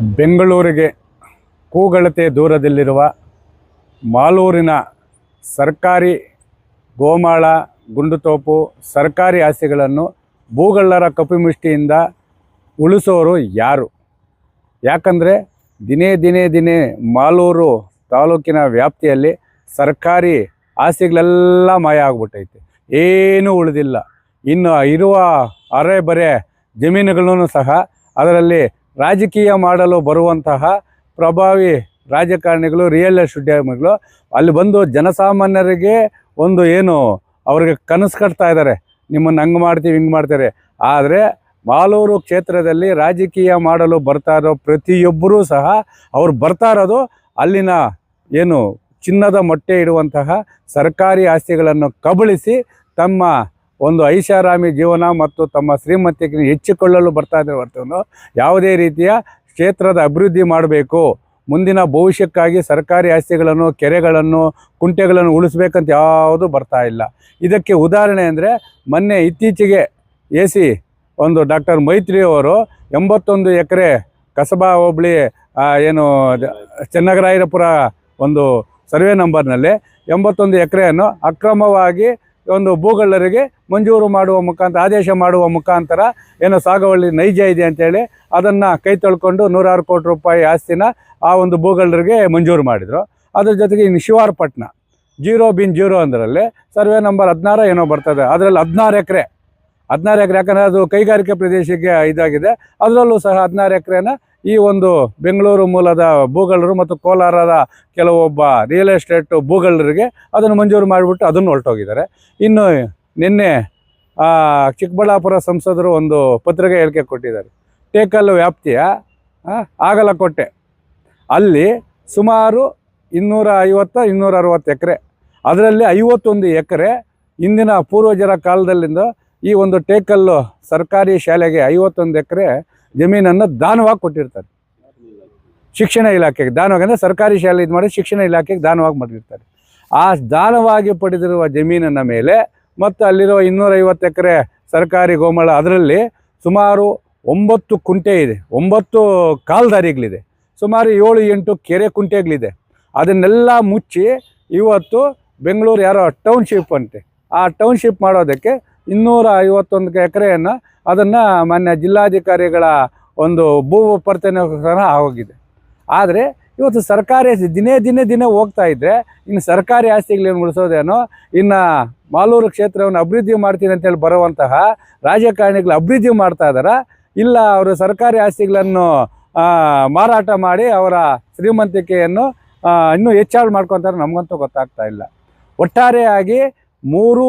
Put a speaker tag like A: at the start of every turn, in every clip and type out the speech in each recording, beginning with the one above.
A: ಬೆಂಗಳೂರಿಗೆ ಕೂಗಳತೆ ದೂರದಲ್ಲಿರುವ ಮಾಲೂರಿನ ಸರ್ಕಾರಿ ಗೋಮಾಳ, ಗುಂಡುತೋಪು, ಸರ್ಕಾರಿ ಆಸ್ತಿಗಳನ್ನು ಭೂಗಳ್ಳರ ಕಪಿಮುಷ್ಟಿಯಿಂದ ಉಳಿಸೋರು ಯಾರು? ಯಾಕಂದರೆ ದಿನೇ ದಿನೇ ದಿನೇ ಮಾಲೂರು ತಾಲೂಕಿನ ವ್ಯಾಪ್ತಿಯಲ್ಲಿ ಸರ್ಕಾರಿ ಆಸ್ತಿಗಳೆಲ್ಲ ಮಾಯ ಆಗ್ಬಿಟ್ಟೈತೆ. ಏನೂ ಉಳಿದಿಲ್ಲ. ಇನ್ನು ಇರುವ ಅರೆ ಬರೆ ಜಮೀನುಗಳನ್ನು ಸಹ ಅದರಲ್ಲಿ ರಾಜಕೀಯ ಮಾಡಲು ಬರುವಂತಹ ಪ್ರಭಾವಿ ರಾಜಕಾರಣಿಗಳು ರಿಯಲ್ ಎಸ್ಟೇಟ್ ಉದ್ಯಮಿಗಳು, ಅಲ್ಲಿ ಬಂದು ಜನಸಾಮಾನ್ಯರಿಗೆ ಒಂದು ಏನು ಅವರಿಗೆ ಕನಸು ಕಟ್ತಾ ಇದ್ದಾರೆ. ನಿಮ್ಮನ್ನು ಹಂಗೆ ಮಾಡ್ತೀವಿ, ಹಿಂಗೆ ಮಾಡ್ತಾರೆ ಆದರೆ ಮಾಲೂರು ಕ್ಷೇತ್ರದಲ್ಲಿ ರಾಜಕೀಯ ಮಾಡಲು ಬರ್ತಾ ಇರೋ ಪ್ರತಿಯೊಬ್ಬರೂ ಸಹ ಅವ್ರು ಬರ್ತಾ ಇರೋದು ಅಲ್ಲಿನ ಏನು ಚಿನ್ನದ ಮೊಟ್ಟೆ ಇಡುವಂತಹ ಸರ್ಕಾರಿ ಆಸ್ತಿಗಳನ್ನು ಕಬಳಿಸಿ ತಮ್ಮ ಒಂದು ಐಷಾರಾಮಿ ಜೀವನ ಮತ್ತು ತಮ್ಮ ಶ್ರೀಮಂತಿಕೆಯನ್ನು ಹೆಚ್ಚಿಕೊಳ್ಳಲು ಬರ್ತಾ ಇದ್ದಾರೆ ಹೊರತು ಯಾವುದೇ ರೀತಿಯ ಕ್ಷೇತ್ರದ ಅಭಿವೃದ್ಧಿ ಮಾಡಬೇಕು. ಮುಂದಿನ ಭವಿಷ್ಯಕ್ಕಾಗಿ ಸರ್ಕಾರಿ ಆಸ್ತಿಗಳನ್ನು, ಕೆರೆಗಳನ್ನು, ಕುಂಟೆಗಳನ್ನು ಉಳಿಸ್ಬೇಕಂತ ಯಾವುದೂ ಬರ್ತಾ ಇಲ್ಲ. ಇದಕ್ಕೆ ಉದಾಹರಣೆ ಅಂದರೆ ಮೊನ್ನೆ ಇತ್ತೀಚೆಗೆ ಎ ಸಿ ಒಂದು ಡಾಕ್ಟರ್ ಮೈತ್ರಿ ಅವರು ಎಂಬತ್ತೊಂದು ಎಕರೆ ಕಸಬಾ ಹೋಬಳಿ ಏನು, ಚೆನ್ನಗರಾಯರಪುರ ಒಂದು ಸರ್ವೆ ನಂಬರ್ನಲ್ಲಿ ಎಂಬತ್ತೊಂದು ಎಕರೆಯನ್ನು ಅಕ್ರಮವಾಗಿ ಒಂದು ಭೂಗಳ್ಳರಿಗೆ ಮಂಜೂರು ಮಾಡುವ ಮುಖಾಂತರ, ಆದೇಶ ಮಾಡುವ ಮುಖಾಂತರ ಏನೋ ಸಾಗವಳ್ಳಿ ನೈಜ ಇದೆ ಅಂತೇಳಿ ಅದನ್ನು ಕೈ ತೊಳ್ಕೊಂಡು ನೂರಾರು ಕೋಟಿ ರೂಪಾಯಿ ಆಸ್ತಿನ ಆ ಒಂದು ಭೂಗಳ್ಳರಿಗೆ ಮಂಜೂರು ಮಾಡಿದರು. ಅದ್ರ ಜೊತೆಗೆ ಇನ್ನು ಶಿವಾರಪಟ್ಟಣ ಜೀರೋ ಬಿನ್ ಜೀರೋ ಅಂದರಲ್ಲಿ ಸರ್ವೆ ನಂಬರ್ ಹದಿನಾರು ಏನೋ ಬರ್ತದೆ. ಅದರಲ್ಲಿ ಹದಿನಾರು ಎಕರೆ ಹದಿನಾರು ಎಕರೆ ಯಾಕಂದರೆ ಅದು ಕೈಗಾರಿಕೆ ಪ್ರದೇಶಕ್ಕೆ ಇದಾಗಿದೆ. ಅದರಲ್ಲೂ ಸಹ ಹದಿನಾರು ಎಕರೆನ ಈ ಒಂದು ಬೆಂಗಳೂರು ಮೂಲದ ಭೂಗಳರು ಮತ್ತು ಕೋಲಾರದ ಕೆಲವೊಬ್ಬ ರಿಯಲ್ ಎಸ್ಟೇಟ್ ಭೂಗಳರಿಗೆ ಅದನ್ನು ಮಂಜೂರು ಮಾಡಿಬಿಟ್ಟು ಅದನ್ನು ಹೊರಟೋಗಿದ್ದಾರೆ. ಇನ್ನು ನಿನ್ನೆ ಚಿಕ್ಕಬಳ್ಳಾಪುರ ಸಂಸದರು ಒಂದು ಪತ್ರಿಕೆ ಹೇಳಿಕೆ ಕೊಟ್ಟಿದ್ದಾರೆ. ಟೇಕಲ್ ವ್ಯಾಪ್ತಿಯ ಆಗಲಕೋಟೆ. ಅಲ್ಲಿ ಸುಮಾರು ಇನ್ನೂರ ಐವತ್ತು ಇನ್ನೂರ ಅರವತ್ತು ಎಕರೆ, ಅದರಲ್ಲಿ ಐವತ್ತೊಂದು ಎಕರೆ ಇಂದಿನ ಪೂರ್ವಜರ ಕಾಲದಲ್ಲಿಂದ ಈ ಒಂದು ಟೇಕಲ್ಲು ಸರ್ಕಾರಿ ಶಾಲೆಗೆ ಐವತ್ತೊಂದು ಎಕರೆ ಜಮೀನನ್ನು ದಾನವಾಗಿ ಕೊಟ್ಟಿರ್ತಾರೆ. ಶಿಕ್ಷಣ ಇಲಾಖೆಗೆ ದಾನವಾಗಿ ಅಂದರೆ ಸರ್ಕಾರಿ ಶಾಲೆ ಇದು ಮಾಡಿ ಶಿಕ್ಷಣ ಇಲಾಖೆಗೆ ದಾನವಾಗಿ ಮಾಡಿರ್ತಾರೆ. ಆ ದಾನವಾಗಿ ಪಡೆದಿರುವ ಜಮೀನನ್ನ ಮೇಲೆ ಮತ್ತು ಅಲ್ಲಿರುವ ಇನ್ನೂರೈವತ್ತು ಎಕರೆ ಸರ್ಕಾರಿ ಗೋಮಳ ಅದರಲ್ಲಿ ಸುಮಾರು ಒಂಬತ್ತು ಕುಂಟೆ ಇದೆ. ಒಂಬತ್ತು ಕಾಲ್ದಾರಿಗಳಿದೆ. ಸುಮಾರು ಏಳು ಎಂಟು ಕೆರೆ ಕುಂಟೆಗಳಿದೆ. ಅದನ್ನೆಲ್ಲ ಮುಚ್ಚಿ ಇವತ್ತು ಬೆಂಗಳೂರು ಯಾರೋ ಟೌನ್ಶಿಪ್ ಅಂತೆ. ಆ ಟೌನ್ಶಿಪ್ ಮಾಡೋದಕ್ಕೆ ಇನ್ನೂರ ಐವತ್ತೊಂದು ಎಕರೆಯನ್ನು ಅದನ್ನು ಮಾನ್ಯ ಜಿಲ್ಲಾಧಿಕಾರಿಗಳ ಒಂದು ಭೂ ಪರ್ತನೆಗೋಸ್ಕರ ಆಗೋಗಿದೆ ಆದರೆ ಇವತ್ತು ಸರ್ಕಾರಿ ಆಸ್ತಿ ದಿನೇ ದಿನೇ ದಿನೇ ಹೋಗ್ತಾ ಇದ್ದರೆ ಇನ್ನು ಸರ್ಕಾರಿ ಆಸ್ತಿಗಳೇನು ಉಳಿಸೋದೇನೋ, ಇನ್ನು ಮಾಲೂರು ಕ್ಷೇತ್ರವನ್ನು ಅಭಿವೃದ್ಧಿ ಮಾಡ್ತೀನಿ ಅಂತೇಳಿ ಬರುವಂತಹ ರಾಜಕಾರಣಿಗಳು ಅಭಿವೃದ್ಧಿ ಮಾಡ್ತಾ ಇದ್ದಾರೆ ಇಲ್ಲ ಅವರು ಸರ್ಕಾರಿ ಆಸ್ತಿಗಳನ್ನು ಮಾರಾಟ ಮಾಡಿ ಅವರ ಶ್ರೀಮಂತಿಕೆಯನ್ನು ಇನ್ನೂ ಹೆಚ್ಚಾಳು ಮಾಡ್ಕೊತಾರೆ ನಮಗಂತೂ ಗೊತ್ತಾಗ್ತಾ ಇಲ್ಲ. ಒಟ್ಟಾರೆಯಾಗಿ ಮೂರು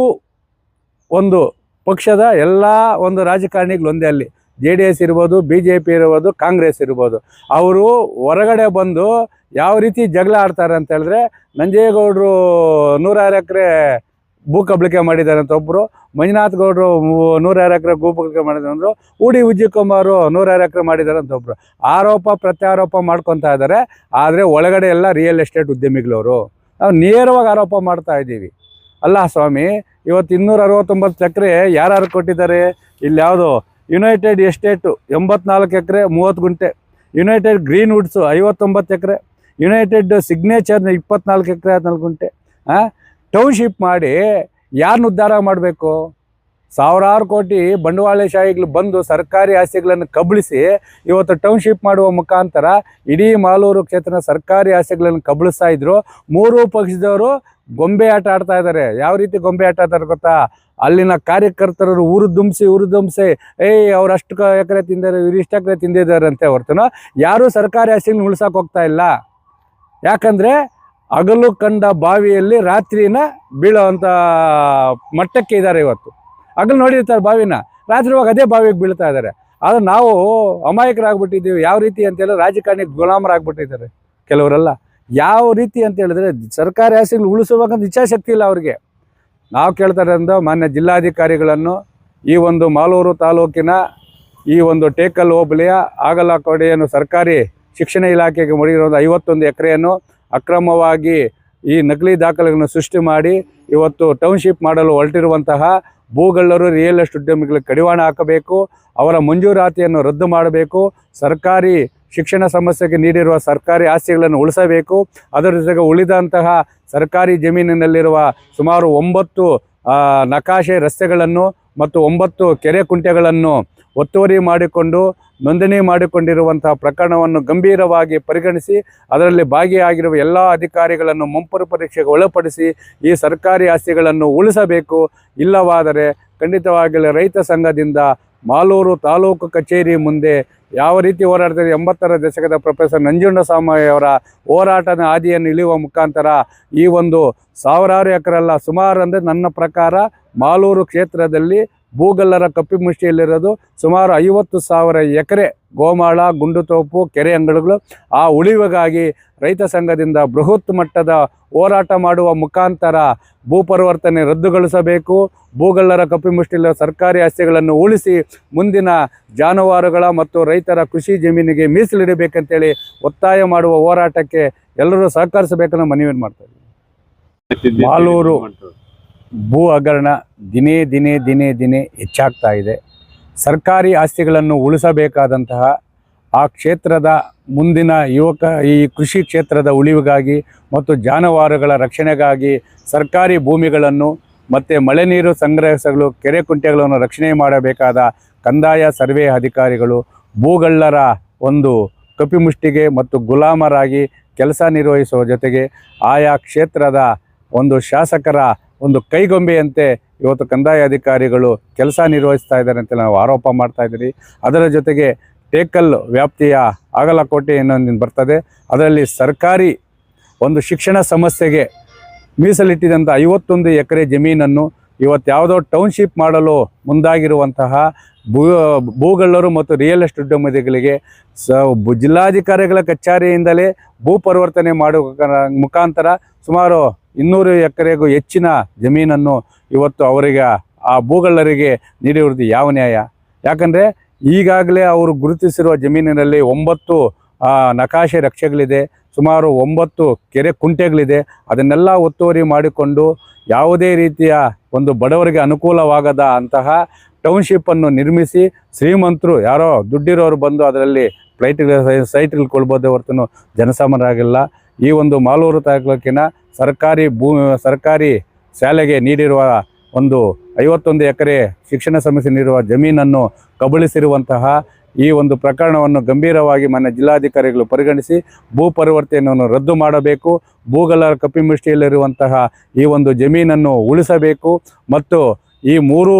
A: ಒಂದು ಪಕ್ಷದ ಎಲ್ಲ ಒಂದು ರಾಜಕಾರಣಿಗಳು ಒಂದೇ ಅಲ್ಲಿ. ಜೆ ಡಿ ಎಸ್ ಇರ್ಬೋದು, ಬಿ ಜೆ ಪಿ ಇರ್ಬೋದು, ಕಾಂಗ್ರೆಸ್ ಇರ್ಬೋದು. ಅವರು ಹೊರಗಡೆ ಬಂದು ಯಾವ ರೀತಿ ಜಗಳ ಆಡ್ತಾರೆ ಅಂತ ಹೇಳಿದ್ರೆ ನಂಜೇಗೌಡರು ನೂರಾರು ಎಕರೆ ಭೂ ಕಬಳಿಕೆ ಮಾಡಿದ್ದಾರೆ ಅಂತ ಒಬ್ಬರು ಮಂಜುನಾಥ್ ಗೌಡರು ನೂರಾರು ಎಕರೆ ಭೂ ಕಬಳಿಕೆ ಮಾಡಿದ್ದಾರೆ ಅಂದರು ಉಡಿ ಕುಮಾರು ನೂರಾರು ಎಕರೆ ಮಾಡಿದ್ದಾರೆ ಅಂತ ಒಬ್ಬರು ಆರೋಪ, ಪ್ರತ್ಯಾರೋಪ ಮಾಡ್ಕೊತಾ ಇದ್ದಾರೆ, ಆದರೆ ಒಳಗಡೆ ಎಲ್ಲ ರಿಯಲ್ ಎಸ್ಟೇಟ್ ಉದ್ಯಮಿಗಳವರು. ನಾವು ನೇರವಾಗಿ ಆರೋಪ ಮಾಡ್ತಾ ಇದ್ದೀವಿ. ಅಲ್ಲ ಸ್ವಾಮಿ, ಇವತ್ತು ಇನ್ನೂರ ಅರವತ್ತೊಂಬತ್ತು ಎಕರೆ ಯಾರ್ಯಾರು ಕೊಟ್ಟಿದ್ದಾರೆ? ಇಲ್ಲಿ ಯಾವುದು? ಯುನೈಟೆಡ್ ಎಸ್ಟೇಟು ಎಂಬತ್ನಾಲ್ಕು ಎಕರೆ, ಮೂವತ್ತು ಗುಂಟೆ. ಯುನೈಟೆಡ್ ಗ್ರೀನ್ ವುಡ್ಸು ಐವತ್ತೊಂಬತ್ತು ಎಕರೆ. ಯುನೈಟೆಡ್ ಸಿಗ್ನೇಚರ್ನ ಇಪ್ಪತ್ನಾಲ್ಕು ಎಕರೆ, ಹದಿನಾಲ್ಕು ಗುಂಟೆ. ಹಾಂ ಟೌನ್ಶಿಪ್ ಮಾಡಿ ಯಾರನ್ನ ಉದ್ಧಾರ ಮಾಡಬೇಕು? ಸಾವಿರಾರು ಕೋಟಿ ಬಂಡವಾಳಶಾಹಿಗಳು ಬಂದು ಸರ್ಕಾರಿ ಆಸೆಗಳನ್ನು ಕಬಳಿಸಿ ಇವತ್ತು ಟೌನ್ಶಿಪ್ ಮಾಡುವ ಮುಖಾಂತರ ಇಡೀ ಮಾಲೂರು ಕ್ಷೇತ್ರದ ಸರ್ಕಾರಿ ಆಸೆಗಳನ್ನು ಕಬಳಿಸ್ತಾ ಇದ್ರು. ಮೂರು ಪಕ್ಷದವರು ಗೊಂಬೆ ಆಟ ಆಡ್ತಾ ಇದ್ದಾರೆ ಯಾವ ರೀತಿ ಗೊಂಬೆ ಆಟ ಆಡ್ತಾರೆ ಗೊತ್ತಾ? ಅಲ್ಲಿನ ಕಾರ್ಯಕರ್ತರು ಊರು ದುಂಬಿಸಿ ಊರು ದುಂಬಿಸಿ, ಏಯ್, ಅವ್ರು ಅಷ್ಟು ಎಕರೆ ತಿಂದಾರೆ ಇವ್ರು ಇಷ್ಟು ಎಕರೆ ತಿಂದಿದ್ದಾರೆ ಅಂತ ಹೊರ್ತನೋ ಯಾರೂ ಸರ್ಕಾರಿ ಹಸಿನ ಉಳ್ಸಕ್ಕೆ ಹೋಗ್ತಾ ಇಲ್ಲ. ಯಾಕಂದರೆ ಹಗಲು ಕಂಡ ಬಾವಿಯಲ್ಲಿ ರಾತ್ರಿನ ಬೀಳೋವಂಥ ಮಟ್ಟಕ್ಕೆ ಇದ್ದಾರೆ ಇವತ್ತು. ಹಗಲು ನೋಡಿರ್ತಾರೆ ಬಾವಿನ. ರಾತ್ರಿ ಹೋಗಿ ಅದೇ ಬಾವಿಗೆ ಬೀಳ್ತಾ ಇದ್ದಾರೆ. ಆದರೆ ನಾವು ಅಮಾಯಕರಾಗ್ಬಿಟ್ಟಿದ್ದೀವಿ. ಯಾವ ರೀತಿ ಅಂತೇಳಿ ರಾಜಕಾರಣಿ ಗುಲಾಮರಾಗ್ಬಿಟ್ಟಿದ್ದಾರೆ ಕೆಲವರೆಲ್ಲ. ಯಾವ ರೀತಿ ಅಂತ ಹೇಳಿದ್ರೆ ಸರ್ಕಾರಿ ಆಸ್ತಿಗಳು ಉಳಿಸಬೇಕಂತ ಇಚ್ಛಾಶಕ್ತಿ ಇಲ್ಲ ಅವರಿಗೆ. ನಾವು ಕೇಳ್ತಾರೆ ಅಂದ ಮಾನ್ಯ ಜಿಲ್ಲಾಧಿಕಾರಿಗಳನ್ನು ಈ ಒಂದು ಮಾಲೂರು ತಾಲೂಕಿನ ಈ ಒಂದು ಟೇಕಲ್ ಹೋಬಳಿಯ ಆಗಲಕೋಟೆಯನ್ನು ಸರ್ಕಾರಿ ಶಿಕ್ಷಣ ಇಲಾಖೆಗೆ ಮುಡಿಗಿರೋ ಐವತ್ತೊಂದು ಎಕರೆಯನ್ನು ಅಕ್ರಮವಾಗಿ ಈ ನಕಲಿ ದಾಖಲೆಗಳನ್ನು ಸೃಷ್ಟಿ ಮಾಡಿ ಇವತ್ತು ಟೌನ್ಶಿಪ್ ಮಾಡಲು ಹೊರಟಿರುವಂತಹ ಭೂಗಳ್ಳರು ರಿಯಲ್ ಎಸ್ಟೇಟ್ ಉದ್ಯಮಿಗಳಿಗೆ ಕಡಿವಾಣ ಹಾಕಬೇಕು, ಅವರ ಮಂಜೂರಾತಿಯನ್ನು ರದ್ದು ಮಾಡಬೇಕು, ಸರ್ಕಾರಿ ಶಿಕ್ಷಣ ಸಮಸ್ಯೆಗೆ ನೀಡಿರುವ ಸರ್ಕಾರಿ ಆಸ್ತಿಗಳನ್ನು ಉಳಿಸಬೇಕು. ಅದರ ಜೊತೆಗೆ ಉಳಿದಂತಹ ಸರ್ಕಾರಿ ಜಮೀನಿನಲ್ಲಿರುವ ಸುಮಾರು ಒಂಬತ್ತು ನಕಾಶೆ ರಸ್ತೆಗಳನ್ನು ಮತ್ತು ಒಂಬತ್ತು ಕೆರೆ ಕುಂಟೆಗಳನ್ನು ಒತ್ತುವರಿ ಮಾಡಿಕೊಂಡು, ನೋಂದಣಿ ಮಾಡಿಕೊಂಡಿರುವಂತಹ ಪ್ರಕರಣವನ್ನು ಗಂಭೀರವಾಗಿ ಪರಿಗಣಿಸಿ, ಅದರಲ್ಲಿ ಭಾಗಿಯಾಗಿರುವ ಎಲ್ಲ ಅಧಿಕಾರಿಗಳನ್ನು ಮುಂಪರು ಪರೀಕ್ಷೆಗೆ ಒಳಪಡಿಸಿ, ಈ ಸರ್ಕಾರಿ ಆಸ್ತಿಗಳನ್ನು ಉಳಿಸಬೇಕು. ಇಲ್ಲವಾದರೆ ಖಂಡಿತವಾಗಿಯೂ ರೈತ ಸಂಘದಿಂದ ಮಾಲೂರು ತಾಲೂಕು ಕಚೇರಿ ಮುಂದೆ ಯಾವ ರೀತಿ ಹೋರಾಡ್ತಾರೆ ಎಂಬತ್ತರ ದಶಕದ ಪ್ರೊಫೆಸರ್ ನಂಜುಂಡಸ್ವಾಮಿ ಅವರ ಹೋರಾಟದ ಹಾದಿಯನ್ನು ಇಳಿಯುವ ಮುಖಾಂತರ ಈ ಒಂದು ಸಾವಿರಾರು ಎಕರೆಲ್ಲ ಸುಮಾರು ಅಂದರೆ ನನ್ನ ಪ್ರಕಾರ ಮಾಲೂರು ಕ್ಷೇತ್ರದಲ್ಲಿ ಭೂಗಲ್ಲರ ಕಪ್ಪಿಮುಷ್ಟಿಯಲ್ಲಿರೋದು ಸುಮಾರು ಐವತ್ತು ಸಾವಿರ ಎಕರೆ ಗೋಮಾಳ ಗುಂಡುತೋಪು ಕೆರೆ ಅಂಗಡಿಗಳು ಆ ಉಳಿವಿಗಾಗಿ ರೈತ ಸಂಘದಿಂದ ಬೃಹತ್ ಮಟ್ಟದ ಹೋರಾಟ ಮಾಡುವ ಮುಖಾಂತರ ಭೂ ಪರಿವರ್ತನೆ ರದ್ದುಗೊಳಿಸಬೇಕು ಭೂಗಲ್ಲರ ಕಪ್ಪಿಮುಷ್ಟಿಲ ಸರ್ಕಾರಿ ಆಸ್ತಿಗಳನ್ನು ಉಳಿಸಿ ಮುಂದಿನ ಜಾನುವಾರುಗಳ ಮತ್ತು ರೈತರ ಕೃಷಿ ಜಮೀನಿಗೆ ಮೀಸಲಿಡಬೇಕಂತೇಳಿ ಒತ್ತಾಯ ಮಾಡುವ ಹೋರಾಟಕ್ಕೆ ಎಲ್ಲರೂ ಸಹಕರಿಸಬೇಕನ್ನು ಮನವಿ ಮಾಡ್ತಾರೆ ಮಾಲೂರು ಭೂ ಹಗರಣ ದಿನೇ ದಿನೇ ದಿನೇ ದಿನೇ ಹೆಚ್ಚಾಗ್ತಾ ಇದೆ. ಸರ್ಕಾರಿ ಆಸ್ತಿಗಳನ್ನು ಉಳಿಸಬೇಕಾದಂತಹ ಆ ಕ್ಷೇತ್ರದ ಮುಂದಿನ ಯುವಕ, ಈ ಕೃಷಿ ಕ್ಷೇತ್ರದ ಉಳಿವಿಗಾಗಿ ಮತ್ತು ಜಾನುವಾರುಗಳ ರಕ್ಷಣೆಗಾಗಿ ಸರ್ಕಾರಿ ಭೂಮಿಗಳನ್ನು ಮತ್ತು ಮಳೆ ನೀರು ಸಂಗ್ರಹಿಸಲು, ಕೆರೆ ಕುಂಟೆಗಳನ್ನು ರಕ್ಷಣೆ ಮಾಡಬೇಕಾದ ಕಂದಾಯ ಸರ್ವೆ ಅಧಿಕಾರಿಗಳು ಭೂಗಳ್ಳರ ಒಂದು ಕಪಿಮುಷ್ಟಿಗೆ ಮತ್ತು ಗುಲಾಮರಾಗಿ ಕೆಲಸ ನಿರ್ವಹಿಸುವ ಜೊತೆಗೆ ಆಯಾ ಕ್ಷೇತ್ರದ ಒಂದು ಶಾಸಕರ ಒಂದು ಕೈಗೊಂಬೆಯಂತೆ ಇವತ್ತು ಕಂದಾಯ ಅಧಿಕಾರಿಗಳು ಕೆಲಸ ನಿರ್ವಹಿಸ್ತಾ ಇದ್ದಾರೆ ಅಂತ ನಾವು ಆರೋಪ ಮಾಡ್ತಾ ಇದ್ದೀರಿ. ಅದರ ಜೊತೆಗೆ ಟೇಕಲ್ ವ್ಯಾಪ್ತಿಯ ಆಗಲಕೋಟೆ ಇನ್ನೊಂದು ಬರ್ತದೆ. ಅದರಲ್ಲಿ ಸರ್ಕಾರಿ ಒಂದು ಶಿಕ್ಷಣ ಸಮಸ್ಯೆಗೆ ಮೀಸಲಿಟ್ಟಿದಂಥ ಐವತ್ತೊಂದು ಎಕರೆ ಜಮೀನನ್ನು ಇವತ್ತು ಯಾವುದೋ ಟೌನ್ಶಿಪ್ ಮಾಡಲು ಮುಂದಾಗಿರುವಂತಹ ಭೂ, ಭೂಗಳ್ಳರು ಮತ್ತು ರಿಯಲ್ ಎಸ್ಟೇಟ್ ಉದ್ಯಮಿಗಳಿಗೆ ಸ ಜಿಲ್ಲಾಧಿಕಾರಿಗಳ ಕಚೇರಿಯಿಂದಲೇ ಭೂ ಪರಿವರ್ತನೆ ಮಾಡುವ ಮುಖಾಂತರ ಸುಮಾರು ಇನ್ನೂರು ಎಕರೆಗೂ ಹೆಚ್ಚಿನ ಜಮೀನನ್ನು ಇವತ್ತು ಅವರಿಗೆ, ಆ ಭೂಗಳ್ಳರಿಗೆ ನೀಡಿರುವುದು ಯಾವ ನ್ಯಾಯ? ಯಾಕಂದರೆ ಈಗಾಗಲೇ ಅವರು ಗುರುತಿಸಿರುವ ಜಮೀನಿನಲ್ಲಿ ಒಂಬತ್ತು ನಕಾಶೆ ರಕ್ಷೆಗಳಿದೆ. ಸುಮಾರು ಒಂಬತ್ತು ಕೆರೆ ಕುಂಟೆಗಳಿದೆ. ಅದನ್ನೆಲ್ಲ ಒತ್ತುವರಿ ಮಾಡಿಕೊಂಡು ಯಾವುದೇ ರೀತಿಯ ಒಂದು ಬಡವರಿಗೆ ಅನುಕೂಲವಾಗದ ಅಂತಹ ಟೌನ್ಶಿಪ್ಪನ್ನು ನಿರ್ಮಿಸಿ ಶ್ರೀಮಂತರು ಯಾರೋ ದುಡ್ಡಿರೋರು ಬಂದು ಅದರಲ್ಲಿ ಫ್ಲೈಟ್ಗಳ ಸೈಟ್ಗಳು ಕೊಳ್ಬೋದೇ ಹೊರತು ಜನಸಾಮಾನ್ಯರಾಗಿಲ್ಲ. ಈ ಒಂದು ಮಾಲೂರು ತಾಲೂಕಿನ ಸರ್ಕಾರಿ ಭೂ ಸರ್ಕಾರಿ ಶಾಲೆಗೆ ನೀಡಿರುವ ಒಂದು ಐವತ್ತೊಂದು ಎಕರೆ ಶಿಕ್ಷಣ ಸಮಸ್ಯೆ ನೀಡುವ ಜಮೀನನ್ನು ಕಬಳಿಸಿರುವಂತಹ ಈ ಒಂದು ಪ್ರಕರಣವನ್ನು ಗಂಭೀರವಾಗಿ ಮನೆ ಜಿಲ್ಲಾಧಿಕಾರಿಗಳು ಪರಿಗಣಿಸಿ ಭೂ ಪರಿವರ್ತನೆಯನ್ನು ರದ್ದು ಮಾಡಬೇಕು. ಭೂಗಲ ಕಪಿಮುಷ್ಟಿಯಲ್ಲಿರುವಂತಹ ಈ ಒಂದು ಜಮೀನನ್ನು ಉಳಿಸಬೇಕು. ಮತ್ತು ಈ ಮೂರು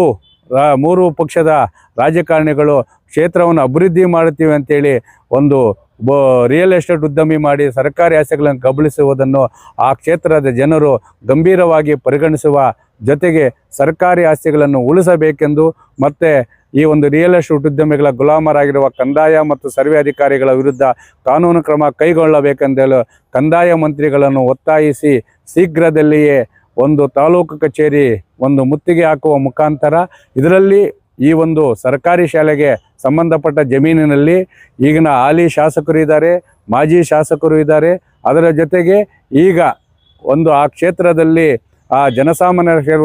A: ಮೂರು ಪಕ್ಷದ ರಾಜಕಾರಣಿಗಳು ಕ್ಷೇತ್ರವನ್ನು ಅಭಿವೃದ್ಧಿ ಮಾಡುತ್ತೀವಿ ಅಂತೇಳಿ ಒಂದು ಬ ರಿಯಲ್ ಎಸ್ಟೇಟ್ ಉದ್ಯಮಿ ಮಾಡಿ ಸರ್ಕಾರಿ ಆಸ್ತಿಗಳನ್ನು ಕಬಳಿಸುವುದನ್ನು ಆ ಕ್ಷೇತ್ರದ ಜನರು ಗಂಭೀರವಾಗಿ ಪರಿಗಣಿಸುವ ಜೊತೆಗೆ ಸರ್ಕಾರಿ ಆಸ್ತಿಗಳನ್ನು ಉಳಿಸಬೇಕೆಂದು ಮತ್ತು ಈ ಒಂದು ರಿಯಲ್ ಎಸ್ಟೇಟ್ ಉದ್ಯಮಿಗಳ ಗುಲಾಮರಾಗಿರುವ ಕಂದಾಯ ಮತ್ತು ಸರ್ವೆ ಅಧಿಕಾರಿಗಳ ವಿರುದ್ಧ ಕಾನೂನು ಕ್ರಮ ಕೈಗೊಳ್ಳಬೇಕೆಂದೇಳು ಕಂದಾಯ ಮಂತ್ರಿಗಳನ್ನು ಒತ್ತಾಯಿಸಿ ಶೀಘ್ರದಲ್ಲಿಯೇ ಒಂದು ತಾಲೂಕು ಕಚೇರಿ ಒಂದು ಮುತ್ತಿಗೆ ಹಾಕುವ ಮುಖಾಂತರ ಇದರಲ್ಲಿ ಈ ಒಂದು ಸರ್ಕಾರಿ ಶಾಲೆಗೆ ಸಂಬಂಧಪಟ್ಟ ಜಮೀನಿನಲ್ಲಿ ಈಗಿನ ಹಾಲಿ ಶಾಸಕರು ಇದ್ದಾರೆ, ಮಾಜಿ ಶಾಸಕರು ಇದ್ದಾರೆ. ಅದರ ಜೊತೆಗೆ ಈಗ ಒಂದು ಆ ಕ್ಷೇತ್ರದಲ್ಲಿ ಆ ಜನಸಾಮಾನ್ಯರ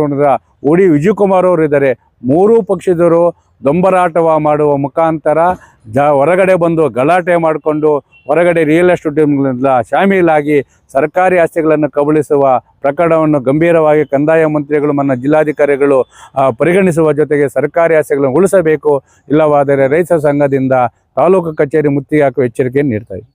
A: ಉಡಿ ವಿಜಯಕುಮಾರ್ ಅವರು ಇದ್ದಾರೆ. ಮೂರೂ ಪಕ್ಷದವರು ದೊಂಬರಾಟವ ಮಾಡುವ ಮುಖಾಂತರ ಜ ಹೊರಗಡೆ ಬಂದು ಗಲಾಟೆ ಮಾಡಿಕೊಂಡು ಹೊರಗಡೆ ರಿಯಲ್ ಎಸ್ಟೇಟ್ ಶಾಮೀಲಾಗಿ ಸರ್ಕಾರಿ ಆಸ್ತಿಗಳನ್ನು ಕಬಳಿಸುವ ಪ್ರಕರಣವನ್ನು ಗಂಭೀರವಾಗಿ ಕಂದಾಯ ಮಂತ್ರಿಗಳು ಮನ್ನ ಜಿಲ್ಲಾಧಿಕಾರಿಗಳು ಪರಿಗಣಿಸುವ ಜೊತೆಗೆ ಸರ್ಕಾರಿ ಆಸ್ತಿಗಳನ್ನು ಉಳಿಸಬೇಕು. ಇಲ್ಲವಾದರೆ ರೈತ ಸಂಘದಿಂದ ತಾಲೂಕು ಕಚೇರಿ ಮುತ್ತಿಗೆ ಹಾಕುವ ಎಚ್ಚರಿಕೆಯನ್ನು ನೀಡ್ತಾ